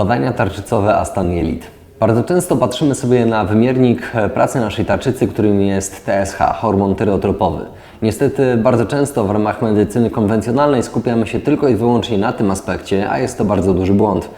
Badania tarczycowe a stan jelit. Bardzo często patrzymy sobie na wymiernik e, pracy naszej tarczycy, którym jest TSH, hormon tyreotropowy. Niestety bardzo często w ramach medycyny konwencjonalnej skupiamy się tylko i wyłącznie na tym aspekcie, a jest to bardzo duży błąd.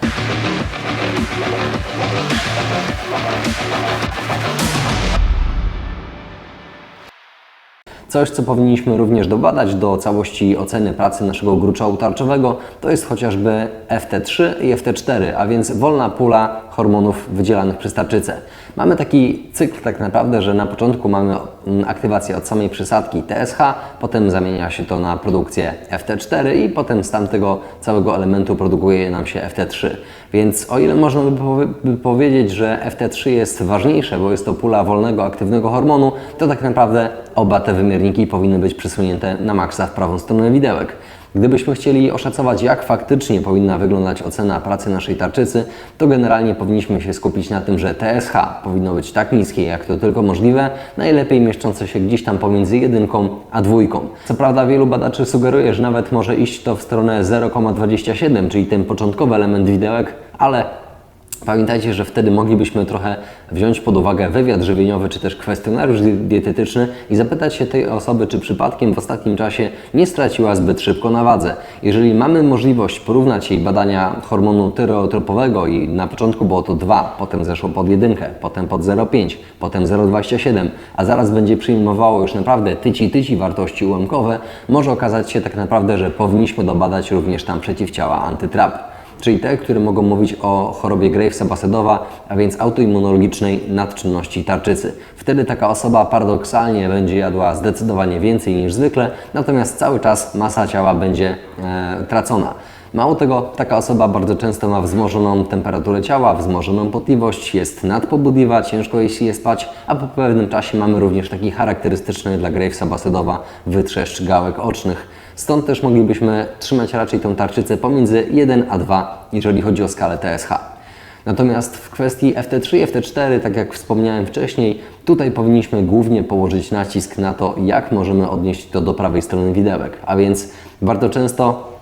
Coś, co powinniśmy również dobadać do całości oceny pracy naszego gruczołu tarczowego, to jest chociażby FT3 i FT4, a więc wolna pula hormonów wydzielanych przez tarczycę. Mamy taki cykl tak naprawdę, że na początku mamy mm, aktywację od samej przysadki TSH, potem zamienia się to na produkcję FT4 i potem z tamtego całego elementu produkuje nam się FT3. Więc o ile można by, powie- by powiedzieć, że FT3 jest ważniejsze, bo jest to pula wolnego, aktywnego hormonu, to tak naprawdę oba te wymierniki powinny być przesunięte na maksa w prawą stronę widełek. Gdybyśmy chcieli oszacować, jak faktycznie powinna wyglądać ocena pracy naszej tarczycy, to generalnie powinniśmy się skupić na tym, że TSH powinno być tak niskie, jak to tylko możliwe, najlepiej mieszczące się gdzieś tam pomiędzy jedynką a dwójką. Co prawda wielu badaczy sugeruje, że nawet może iść to w stronę 0,27, czyli ten początkowy element widełek, ale Pamiętajcie, że wtedy moglibyśmy trochę wziąć pod uwagę wywiad żywieniowy czy też kwestionariusz di- dietetyczny i zapytać się tej osoby, czy przypadkiem w ostatnim czasie nie straciła zbyt szybko na wadze. Jeżeli mamy możliwość porównać jej badania hormonu tyreotropowego i na początku było to 2, potem zeszło pod 1, potem pod 0,5, potem 0,27, a zaraz będzie przyjmowało już naprawdę tyci-tyci wartości ułamkowe, może okazać się tak naprawdę, że powinniśmy dobadać również tam przeciwciała antytrap czyli te, które mogą mówić o chorobie Gravesa-Basedowa, a więc autoimmunologicznej nadczynności tarczycy. Wtedy taka osoba paradoksalnie będzie jadła zdecydowanie więcej niż zwykle, natomiast cały czas masa ciała będzie e, tracona. Mało tego, taka osoba bardzo często ma wzmożoną temperaturę ciała, wzmożoną potliwość, jest nadpobudliwa, ciężko jej się spać, a po pewnym czasie mamy również taki charakterystyczny dla Gravesa Basedowa wytrzeszcz gałek ocznych. Stąd też moglibyśmy trzymać raczej tą tarczycę pomiędzy 1 a 2, jeżeli chodzi o skalę TSH. Natomiast w kwestii FT3 i FT4, tak jak wspomniałem wcześniej, tutaj powinniśmy głównie położyć nacisk na to, jak możemy odnieść to do prawej strony widełek. A więc bardzo często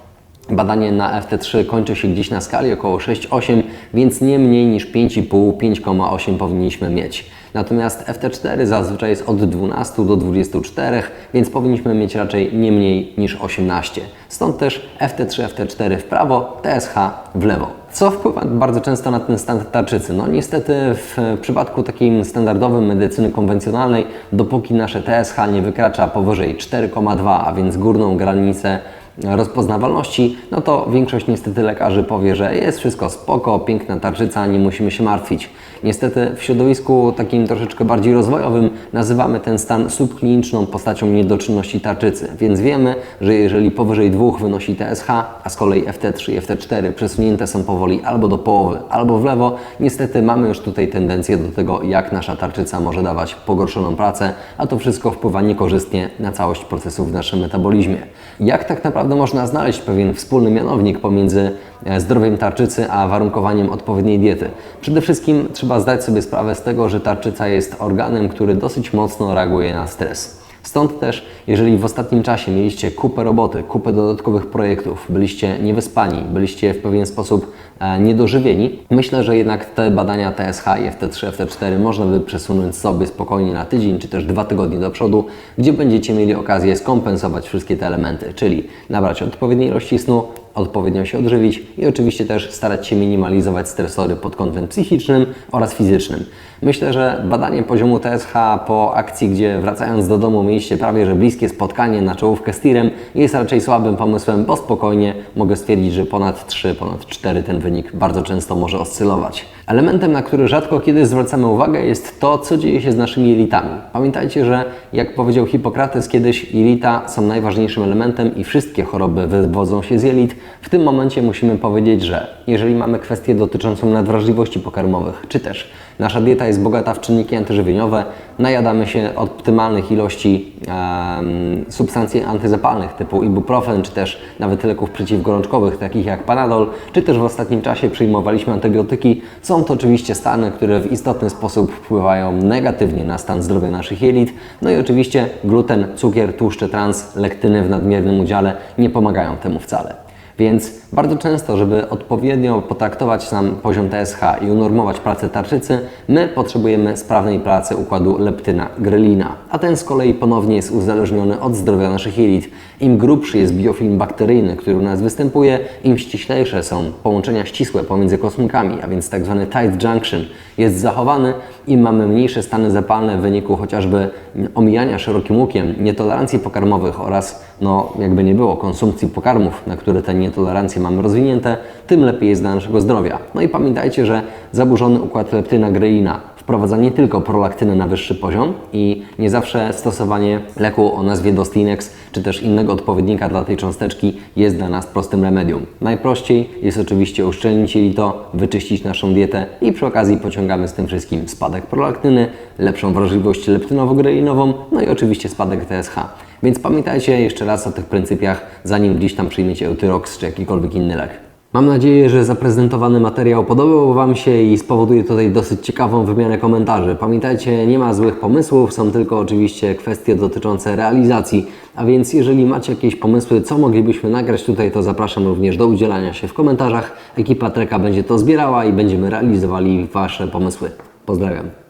Badanie na FT3 kończy się gdzieś na skali około 6-8, więc nie mniej niż 5,5-5,8 powinniśmy mieć. Natomiast FT4 zazwyczaj jest od 12 do 24, więc powinniśmy mieć raczej nie mniej niż 18. Stąd też FT3, FT4 w prawo, TSH w lewo. Co wpływa bardzo często na ten stan tarczycy? No niestety w przypadku takim standardowym medycyny konwencjonalnej, dopóki nasze TSH nie wykracza powyżej 4,2, a więc górną granicę rozpoznawalności, no to większość niestety lekarzy powie, że jest wszystko spoko, piękna tarczyca, nie musimy się martwić. Niestety w środowisku takim troszeczkę bardziej rozwojowym nazywamy ten stan subkliniczną postacią niedoczynności tarczycy, więc wiemy, że jeżeli powyżej 2 wynosi TSH, a z kolei FT3 i FT4 przesunięte są powoli albo do połowy, albo w lewo, niestety mamy już tutaj tendencję do tego, jak nasza tarczyca może dawać pogorszoną pracę, a to wszystko wpływa niekorzystnie na całość procesów w naszym metabolizmie. Jak tak naprawdę można znaleźć pewien wspólny mianownik pomiędzy e, zdrowiem tarczycy a warunkowaniem odpowiedniej diety? Przede wszystkim trzeba zdać sobie sprawę z tego, że tarczyca jest organem, który dosyć mocno reaguje na stres. Stąd też, jeżeli w ostatnim czasie mieliście kupę roboty, kupę dodatkowych projektów, byliście niewyspani, byliście w pewien sposób e, niedożywieni, myślę, że jednak te badania TSH i FT3, FT4 można by przesunąć sobie spokojnie na tydzień czy też dwa tygodnie do przodu, gdzie będziecie mieli okazję skompensować wszystkie te elementy, czyli nabrać odpowiedniej ilości snu, odpowiednio się odżywić i oczywiście też starać się minimalizować stresory pod kątem psychicznym oraz fizycznym. Myślę, że badanie poziomu TSH po akcji, gdzie wracając do domu mieliście prawie że bliskie spotkanie na czołówkę z tirem, jest raczej słabym pomysłem, bo spokojnie mogę stwierdzić, że ponad 3, ponad 4 ten wynik bardzo często może oscylować. Elementem, na który rzadko kiedy zwracamy uwagę jest to, co dzieje się z naszymi jelitami. Pamiętajcie, że jak powiedział Hipokrates kiedyś, jelita są najważniejszym elementem i wszystkie choroby wywodzą się z jelit. W tym momencie musimy powiedzieć, że jeżeli mamy kwestię dotyczącą nadwrażliwości pokarmowych, czy też nasza dieta jest bogata w czynniki antyżywieniowe, najadamy się optymalnych ilości substancji antyzapalnych typu ibuprofen, czy też nawet leków przeciwgorączkowych, takich jak Panadol, czy też w ostatnim czasie przyjmowaliśmy antybiotyki, są to oczywiście stany, które w istotny sposób wpływają negatywnie na stan zdrowia naszych jelit. No i oczywiście gluten, cukier, tłuszcze trans, lektyny w nadmiernym udziale nie pomagają temu wcale. Więc bardzo często, żeby odpowiednio potraktować nam poziom TSH i unormować pracę tarczycy, my potrzebujemy sprawnej pracy układu leptyna-grelina, a ten z kolei ponownie jest uzależniony od zdrowia naszych jelit. Im grubszy jest biofilm bakteryjny, który u nas występuje, im ściślejsze są połączenia ścisłe pomiędzy kosmykami, a więc tak zwany tight junction jest zachowany, im mamy mniejsze stany zapalne w wyniku chociażby omijania szerokim łukiem nietolerancji pokarmowych oraz, no jakby nie było, konsumpcji pokarmów, na które te nietolerancje mamy rozwinięte, tym lepiej jest dla naszego zdrowia. No i pamiętajcie, że zaburzony układ leptyna-greina wprowadza nie tylko prolaktynę na wyższy poziom i nie zawsze stosowanie leku o nazwie Dostinex czy też innego odpowiednika dla tej cząsteczki jest dla nas prostym remedium. Najprościej jest oczywiście uszczelnić jelito, wyczyścić naszą dietę i przy okazji pociągamy z tym wszystkim spadek prolaktyny, lepszą wrażliwość leptynowo-greinową, no i oczywiście spadek TSH. Więc pamiętajcie jeszcze raz o tych pryncypiach, zanim gdzieś tam przyjmiecie Eutyrox czy jakikolwiek inny lek. Mam nadzieję, że zaprezentowany materiał podobał Wam się i spowoduje tutaj dosyć ciekawą wymianę komentarzy. Pamiętajcie, nie ma złych pomysłów, są tylko oczywiście kwestie dotyczące realizacji. A więc jeżeli macie jakieś pomysły, co moglibyśmy nagrać tutaj, to zapraszam również do udzielania się w komentarzach. Ekipa Treka będzie to zbierała i będziemy realizowali Wasze pomysły. Pozdrawiam.